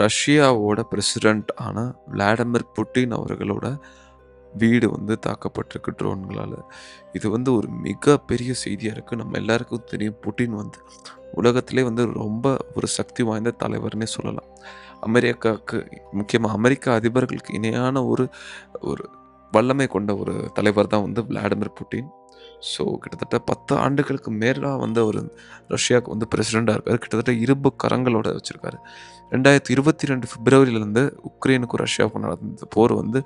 ரஷ்யாவோட பிரசிடென்ட் ஆன Vladimir Putin அவர்களோட வீடு வந்து தாக்கப்பட்டிருக்கு ட்ரோன்களால் இது வந்து ஒரு மிகப்பெரிய செய்தியாக இருக்குது நம்ம எல்லாருக்கும் தெரியும் புட்டின் வந்து உலகத்திலே வந்து ரொம்ப ஒரு சக்தி வாய்ந்த தலைவர்னே சொல்லலாம். அமெரிக்காவுக்கு முக்கியமாக அமெரிக்க அதிபர்களுக்கு இணையான ஒரு ஒரு வல்லமை கொண்ட ஒரு தலைவர் தான் வந்து விளாடிமிர் புட்டின். ஸோ கிட்டத்தட்ட 10 ஆண்டுகளுக்கு மேலாக வந்து அவர் ரஷ்யாவுக்கு வந்து பிரசிடெண்ட்டாக இருக்கார் கிட்டத்தட்ட இரும்பு கரங்களோட வச்சிருக்காரு. 2022 பிப்ரவரியிலருந்து உக்ரைனுக்கும் ரஷ்யாவுக்கும் நடந்த போர் வந்து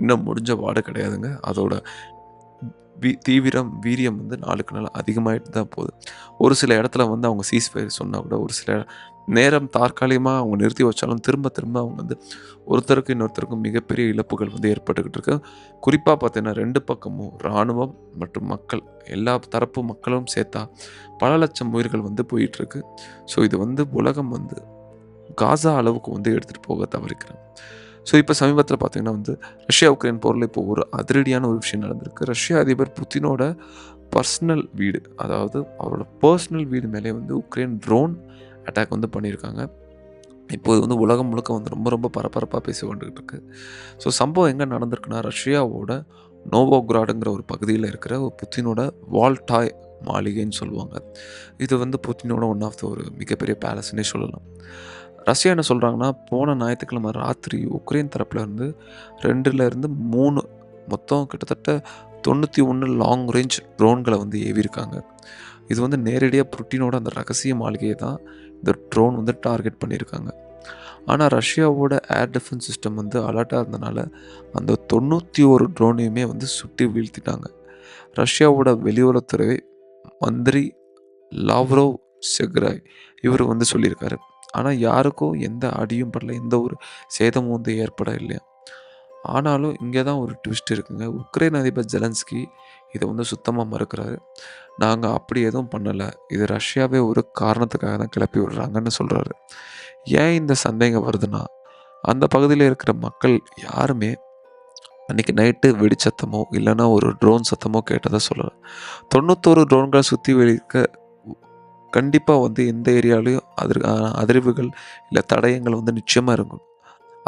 இன்னும் முடிஞ்ச வாடு கிடையாதுங்க. அதோட வி தீவிரம், வீரியம் வந்து நாளுக்கு நாள் அதிகமாகிட்டு தான் போகுது. ஒரு சில இடத்துல வந்து அவங்க சீஸ் ஃபயர் சொன்னால் கூட ஒரு சில நேரம் தற்காலிகமாக அவங்க நிறுத்தி வச்சாலும் திரும்ப திரும்ப அவங்க வந்து ஒருத்தருக்கும் இன்னொருத்தருக்கும் மிகப்பெரிய இழப்புகள் வந்து ஏற்பட்டுக்கிட்டு இருக்கு. குறிப்பாக பார்த்தீங்கன்னா ரெண்டு பக்கமும் ராணுவம் மற்றும் மக்கள் எல்லா தரப்பு மக்களும் சேர்த்தா பல லட்சம் உயிர்கள் வந்து போயிட்டுருக்கு ஸோ இது வந்து உலகம் வந்து காசா அளவுக்கு வந்து எடுத்துகிட்டு போக தவறிக்கிறாங்க. ஸோ இப்போ சமீபத்தில் பார்த்தீங்கன்னா வந்து ரஷ்யா, உக்ரைன் போரில் இப்போ ஒரு அதிரடியான ஒரு விஷயம் நடந்திருக்கு. ரஷ்யா அதிபர் புத்தினோட பர்சனல் வீடு, அதாவது அவரோட பர்சனல் வீடு மேலே வந்து உக்ரைன் ட்ரோன் அட்டாக் வந்து பண்ணியிருக்காங்க. இப்போது வந்து உலகம் முழுக்க வந்து ரொம்ப ரொம்ப பரபரப்பாக பேசி கொண்டுகிட்டு இருக்கு. ஸோ சம்பவம் எங்கே நடந்திருக்குன்னா, ரஷ்யாவோட நோவோக்ராடுங்கிற ஒரு பகுதியில் இருக்கிற ஒரு புத்தினோட வால்டாய் மாளிகைன்னு சொல்லுவாங்க. இது வந்து புத்தினோட ஒன் ஆஃப் த ஒரு மிகப்பெரிய பேலஸ்னே சொல்லலாம். ரஷ்யா என்ன சொல்கிறாங்கன்னா போன ஞாயிற்றுக்கிழமை ராத்திரி உக்ரைன் தரப்பில் இருந்து 2லேருந்து 3 மொத்தம் கிட்டத்தட்ட 91 லாங் ரேஞ்ச் ட்ரோன்களை வந்து ஏவியிருக்காங்க. இது வந்து நேரடியாக புட்டினோட அந்த ரகசிய மாளிகையை தான் இந்த ட்ரோன் வந்து டார்கெட் பண்ணியிருக்காங்க. ஆனால் ரஷ்யாவோட ஏர் டிஃபென்ஸ் சிஸ்டம் வந்து அலர்ட்டாக இருந்தனால அந்த 91 ட்ரோனையுமே வந்து சுட்டி வீழ்த்திட்டாங்க. ரஷ்யாவோட வெளியுறவுத்துறை மந்திரி லாவ்ரோவ் செக்ராய் இவரு வந்து சொல்லியிருக்காரு. ஆனால் யாருக்கும் எந்த அடியும் படல. எந்த ஒரு சேதமும் வந்து ஏற்பட இல்லையா ஆனாலும் இங்கே தான் ஒரு ட்விஸ்ட் இருக்குங்க. உக்ரைன் அதிபர் ஜெலன்ஸ்கி இதை வந்து சுத்தமாக மறுக்கிறாரு. நாங்கள் அப்படி எதுவும் பண்ணலை இது ரஷ்யாவே ஒரு காரணத்துக்காக தான் கிளப்பி விடுறாங்கன்னு சொல்கிறாரு ஏன் இந்த சந்தேகம் வருதுன்னா, அந்த பகுதியில் இருக்கிற மக்கள் யாருமே அன்றைக்கி நைட்டு வெடிச்சத்தமோ, இல்லைன்னா ஒரு ட்ரோன் சத்தமோ கேட்டதை சொல்லலை தொண்ணூத்தோரு ட்ரோன்களை சுற்றி வெளிக்க கண்டிப்பாக வந்து எந்த ஏரியாலையும் அதிர் அதிர்வுகள், இல்லை தடயங்கள் வந்து நிச்சயமாக இருக்கும்.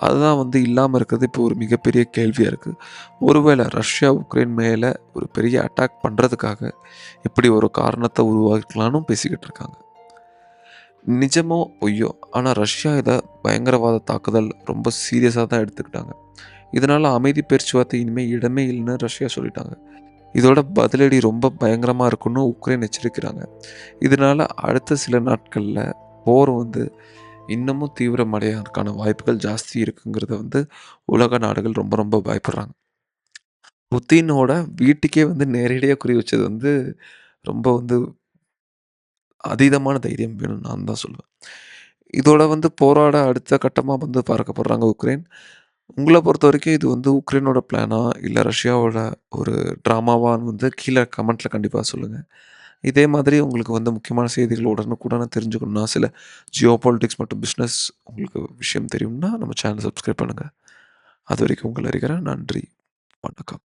அதுதான் வந்து இல்லாமல் இருக்கிறது இப்போ ஒரு மிகப்பெரிய கேள்வியாக இருக்குது ஒருவேளை ரஷ்யா, உக்ரைன் மேலே ஒரு பெரிய அட்டாக் பண்ணுறதுக்காக இப்படி ஒரு காரணத்தை உருவாக்கலான்னு பேசிக்கிட்டு இருக்காங்க. நிஜமோ, பொய்யோ ஆனால் ரஷ்யா இதை பயங்கரவாத தாக்குதல் ரொம்ப சீரியஸாக தான் எடுத்துக்கிட்டாங்க. இதனால் அமைதி பேச்சுவார்த்தை இனிமேல் இடமே இல்லைன்னு ரஷ்யா சொல்லிட்டாங்க. இதோட பதிலடி ரொம்ப பயங்கரமாக இருக்குன்னு உக்ரைன் எச்சரிக்கிறாங்க. இதனால் அடுத்த சில நாட்களில் போர் வந்து இன்னமும் தீவிரமடையறதுக்கான வாய்ப்புகள் ஜாஸ்தி இருக்குங்கிறத வந்து உலக நாடுகள் ரொம்ப ரொம்ப பயப்படுறாங்க. புத்தினோட வீட்டுக்கே வந்து நேரடியாக குறி வச்சது வந்து ரொம்ப வந்து அதீதமான தைரியம் வேணும்னு நான் தான் சொல்லுவேன். இதோட வந்து போராட அடுத்த கட்டமாக வந்து பார்க்கப்படுறாங்க உக்ரைன். உங்களை பொறுத்த வரைக்கும் இது வந்து உக்ரைனோட பிளானா? இல்லை ரஷ்யாவோட ஒரு ட்ராமாவான்னு வந்து கீழே கமெண்ட்டில் கண்டிப்பாக சொல்லுங்கள் இதே மாதிரி உங்களுக்கு வந்து முக்கியமான செய்திகள் உடனுக்குடனே தெரிஞ்சுக்கணும்னா, சில ஜியோ பாலிட்டிக்ஸ் மற்றும் பிஸ்னஸ் உங்களுக்கு விஷயம் தெரியும்னா, நம்ம சேனல் சப்ஸ்கிரைப் அது வரைக்கும் உங்களை அறிகிறேன். நன்றி. வணக்கம்.